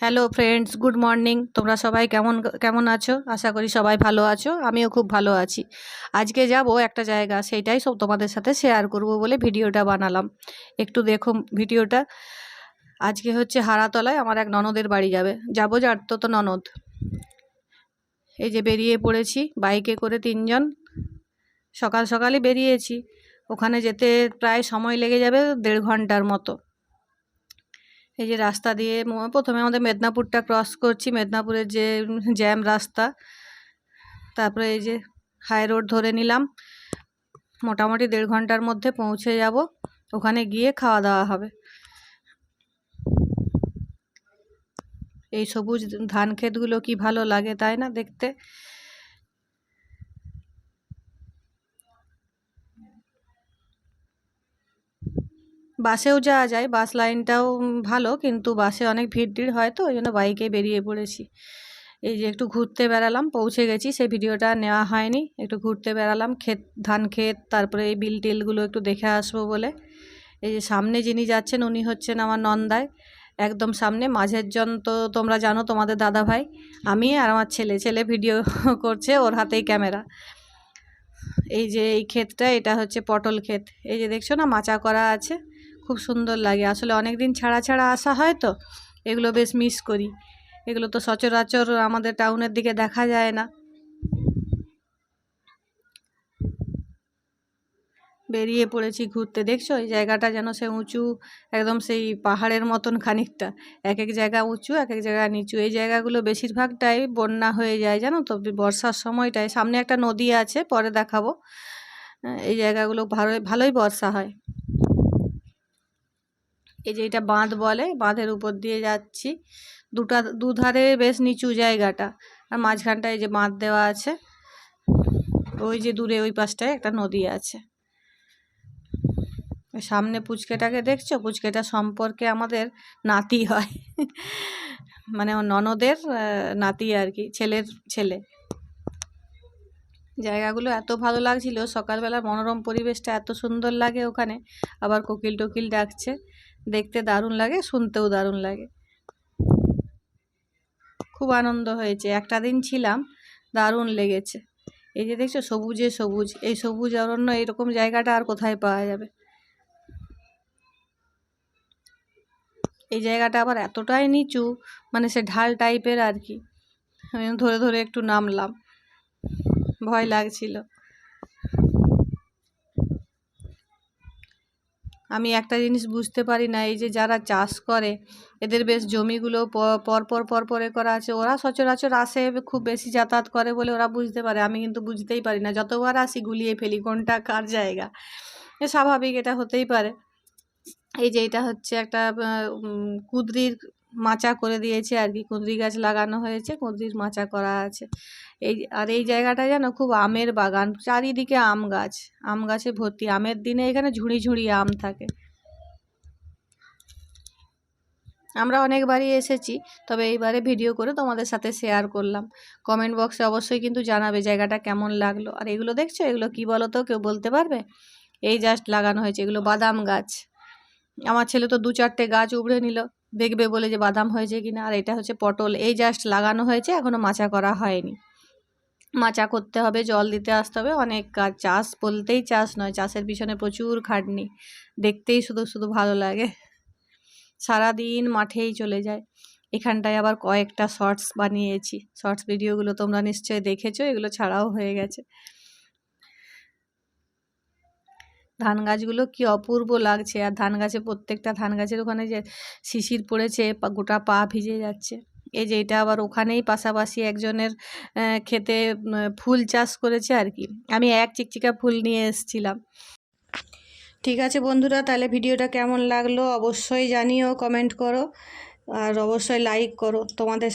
Hello friends good morning তোমরা সবাই কেমন কেমন আছো? আশা করি সবাই ভালো আছো। আমিও খুব ভালো আছি। আজকে যাব একটা জায়গা সেইটাই সব তোমাদের সাথে শেয়ার করব বলে ভিডিওটা বানালাম। একটু দেখো ভিডিওটা। আজকে হচ্ছে হারাতলায় আমার এক ননদের বাড়ি যাবে। যাব যার তো ননদ। এই যে বেরিয়ে পড়েছি, বাইকে করে তিনজন। সকাল সকালই বেরিয়েছি। ওখানে যেতে প্রায় সময় লেগে যাবে দেড় ঘণ্টার মতো। এই যে রাস্তা দিয়ে প্রথমে আমাদের মেদিনীপুরটা ক্রস করছি, মেদিনীপুরের যে জ্যাম রাস্তা, তারপরে এই যে হাই রোড ধরে নিলাম। মোটামুটি দেড় ঘণ্টার মধ্যে পৌঁছে যাব, ওখানে গিয়ে খাওয়া দাওয়া হবে। এই সবুজ ধান ক্ষেতগুলো কি ভালো লাগে তাই না দেখতে? বাসেও যাওয়া যায়, বাস লাইনটাও ভালো, কিন্তু বাসে অনেক ভিড় ভিড় হয় তো, ওই জন্য বাইকে বেরিয়ে পড়েছি। এই যে একটু ঘুরতে বেড়ালাম, পৌঁছে গেছি, সেই ভিডিওটা নেওয়া হয়নি। একটু ঘুরতে বেড়ালাম, ক্ষেত, ধান ক্ষেত, তারপরে এই বিল টিলগুলো একটু দেখে আসব বলে। এই যে সামনে যিনি যাচ্ছেন, উনি হচ্ছেন আমার নন্দায় একদম সামনে, মাঝের জন তো তোমরা জানো, তোমাদের দাদা ভাই আমি আর আমার ছেলে ছেলে ভিডিও করছে ওর হাতেই ক্যামেরা। এই যে এই ক্ষেতটা, এটা হচ্ছে পটল ক্ষেত। এই যে দেখছ না, মাচা করা আছে। খুব সুন্দর লাগে। আসলে অনেক দিন ছাড়া ছাড়া আসা হয় তো, এগুলো বেশ মিস করি। এগুলো তো সচরাচর আমাদের টাউনের দিকে দেখা যায় না। বেরিয়ে পড়েছি ঘুরতে। দেখছ? এই জায়গাটা যেন সে উঁচু, একদম সেই পাহাড়ের মতন খানিকটা। এক এক জায়গা উঁচু, এক এক জায়গা নিচু। এই জায়গাগুলো বেশিরভাগটাই বন্যা হয়ে যায়, জানো তো? বর্ষার সময়টায়। সামনে একটা নদী আছে, পরে দেখাবো। এই জায়গাগুলো ভালো ভালোই বর্ষা হয়। এই যে এটা বাঁধ বলে, বাঁধের উপর দিয়ে যাচ্ছি। দুটা, দুধারে বেশ নিচু জায়গাটা। আর মাঝখানটায় যে বাঁধ দেওয়া আছে, ওই যে দূরে ওই পাশটায় একটা নদী আছে। সামনে পুচকেটাকে দেখছ? পুচকেটা সম্পর্কে আমাদের নাতি হয়। মানে ননদের নাতি আর কি, ছেলের ছেলে। জায়গাগুলো এত ভালো লাগছিল সকালবেলা মনোরম পরিবেশটা এত সুন্দর লাগে ওখানে। আবার কোকিল টোকিল ডাকছে। দেখতে দারুণ লাগে, শুনতেও দারুণ লাগে। খুব আনন্দ হয়েছে। একটা দিন ছিলাম, দারুণ লেগেছে। এই যে দেখছ, সবুজে সবুজ। এই সবুজ অরণ্য এরকম জায়গাটা আর কোথায় পাওয়া যাবে? এই জায়গাটা আবার এতটাই নিচু মানে সে ঢাল টাইপের আর কি। আমি ধরে ধরে একটু নামলাম। ভয় লাগছিল। আমি একটা জিনিস বুঝতে পারি না, এই যে যারা চাষ করে, এদের বেশ জমিগুলো পরপর পর পর পরে করা আছে, ওরা সচরাচর আসে খুব বেশি যাতায়াত করে বলে ওরা বুঝতে পারে, আমি কিন্তু বুঝতেই পারি না, যতবার আসি গুলিয়ে ফেলি কোনটা কার জায়গা স্বাভাবিক এটা হতেই পারে। এই যে এটা হচ্ছে একটা কুদরির মাচা করে দিয়েছে আর কি। কুঁদরি গাছ লাগানো হয়েছে, কুঁদরির মাচা করা আছে। এই আর এই জায়গাটা যেন খুব আমের বাগান, চারিদিকে আম গাছ, আম গাছে ভর্তি। আমের দিনে এখানে ঝুড়ি ঝুড়ি আম থাকে। আমরা অনেকবারই এসেছি, তবে এইবারে ভিডিও করে তোমাদের সাথে শেয়ার করলাম। কমেন্ট বক্সে অবশ্যই কিন্তু জানাবে জায়গাটা কেমন লাগল। আর এগুলো দেখছ? এগুলো কি বলো তো কেউ বলতে পারবে? এই জাস্ট লাগানো হয়েছে। এগুলো বাদাম গাছ। আমার ছেলে তো দু চারটে গাছ উবড়ে নিল। দেখবে বলে যে বাদাম হয়েছে কিনা আর এটা হচ্ছে পটল। এই জাস্ট লাগানো হয়েছে এখনও মাচা করা হয়নি। মাচা করতে হবে, জল দিতে আসতে হবে। অনেক কাজ চাষ বলতেই চাষ নয়, চাষের পিছনে প্রচুর খাটনি। দেখতেই শুধু শুধু ভালো লাগে। সারাদিন মাঠেই চলে যায়। এখানটায় আবার কয়েকটা শর্টস বানিয়েছি। শর্টস ভিডিওগুলো তোমরা নিশ্চয়ই দেখেছ, এগুলো ছাড়াও হয়ে গেছে। ধান গাছগুলো কি অপূর্ব লাগছে। আর ধান গাছে প্রত্যেকটা ধান গাছের ওখানে যে শিশির পড়েছে গোটা পা ভিজে যাচ্ছে। এই যে এটা আবার ওখানেই পাশাপাশি একজনের খেতে ফুল চাষ করেছে আর কি। আমি এক চিকচিকা ফুল নিয়ে এসছিলাম। ঠিক আছে বন্ধুরা, তাহলে ভিডিওটা কেমন লাগল অবশ্যই জানিও, কমেন্ট করো। আর অবশ্যই লাইক করো তোমাদের